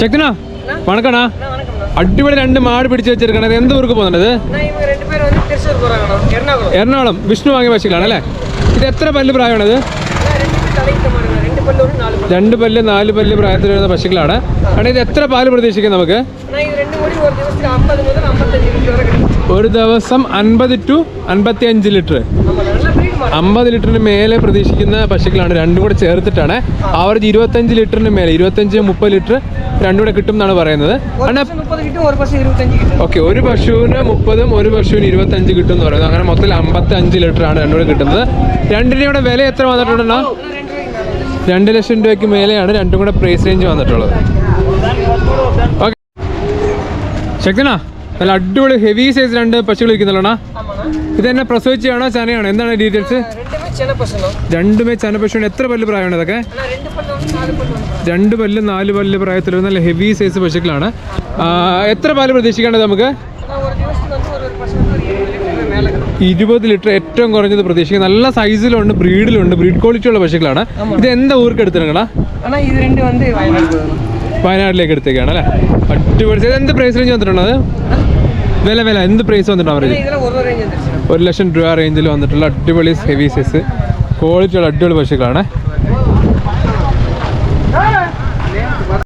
ശക്തനാ വണക്കണா அண்ணா வணக்கம்ண்ணா അടിപൊളി രണ്ട് മാട് പിടിച്ച് വെച്ചിരിക്കണത് എന്ത് ഊർക്ക് പോകുന്നത് அண்ணா இவங்க ரெண்டு பேரும் வந்து திருச்சூர் போகிறாங்கண்ணா எர்ணாகுளம் എറണാകുളം വിഷ്ണു വാങ്ങിയ പശുക്കളാണ് അല്ലേ ഇത് എത്ര പല്ല് പ്രായമാണത് அண்ணா ரெண்டு பேர் தலையிட்ட மாடுங்க ரெண்டு பல்லு ஒன்று நாலு பல்லு രണ്ട് പല്ല് നാല് പല്ല് പ്രായത്തിൽ വരുന്ന പശുക്കളാണ് ആണ് ഇത് എത്ര പാല് പ്രതീക്ഷിക്കും നമുക്ക് அண்ணா இது ரெண்டு கோடி ஒரு ദിവസത്തിൽ ஐம்பது முதல் ஐம்பத்தஞ்சு லிட்டர் வரை கிடைக்கும் ഒരു ദിവസം അൻപത് ടു അൻപത്തി അഞ്ച് ലിറ്റർ അമ്പത് ലിറ്ററിന് മേലെ പ്രതീക്ഷിക്കുന്ന പശുക്കളാണ് രണ്ടും കൂടെ ചേർത്തിട്ടാണ്. ആവറേജ് ഇരുപത്തഞ്ച് ലിറ്ററിന് മേലെ ഇരുപത്തഞ്ച് മുപ്പത് ലിറ്റർ രണ്ടും കൂടെ കിട്ടും എന്നാണ് പറയുന്നത്. ഓക്കെ ഒരു പശുവിന് മുപ്പതും ഒരു പശുവിന് ഇരുപത്തഞ്ച് കിട്ടും എന്ന് പറയുന്നത്. അങ്ങനെ മൊത്തത്തിൽ അമ്പത്തി അഞ്ച് ലിറ്ററാണ് രണ്ടും കൂടെ കിട്ടുന്നത്. രണ്ടിനെയുടെ വില എത്ര വന്നിട്ടുണ്ടോ രണ്ട് ലക്ഷം രൂപയ്ക്ക് മേലെയാണ് രണ്ടും കൂടെ പ്രൈസ് റേഞ്ച് വന്നിട്ടുള്ളത്. ഓക്കെ. ശക്തനാ നല്ല അടിപൊളി ഹെവി സൈസ് രണ്ട് പശുക്കൾ ഇരിക്കുന്നല്ലോണ ഇതെന്നെ പ്രസവിച്ചാണോ ചനയാണോ എന്താണ് ഡീറ്റെയിൽസ് രണ്ടുമേ ചന പശുവാണ് എത്ര പല്ല് പ്രായമാണ് ഇതൊക്കെ? രണ്ട് പല്ല് നാല് പല്ല് പ്രായത്തിൽ നല്ല ഹെവി സൈസ് പശുക്കളാണ്. എത്ര പാൽ പ്രതീക്ഷിക്കേണ്ടത് നമുക്ക്? ഇരുപത് ലിറ്റർ ഏറ്റവും കുറഞ്ഞത് പ്രതീക്ഷിക്കുന്നത് നല്ല സൈസിലുണ്ട് ബ്രീഡിലുണ്ട് ബ്രീഡ് ക്വാളിറ്റി ഉള്ള പശുക്കളാണ്. ഇത് എന്താ ഊർക്ക് എടുത്തിരുന്നാ വയനാട്ടിലേക്ക് എടുത്തേക്കാണ് അല്ലേ? അടിപൊളി. എന്ത് പ്രൈസ് റേഞ്ച് വന്നിട്ടുണ്ടത് വില വില. എന്ത് പ്രൈസ് വന്നിട്ടാണ് അവരുടെ ഒരു ലക്ഷം രൂപ റേഞ്ചിൽ വന്നിട്ടുള്ള അടിപൊളി ഹെവി സൈസ് ക്വാളിറ്റിയുള്ള അടിപൊളി പശുക്കളാണ്.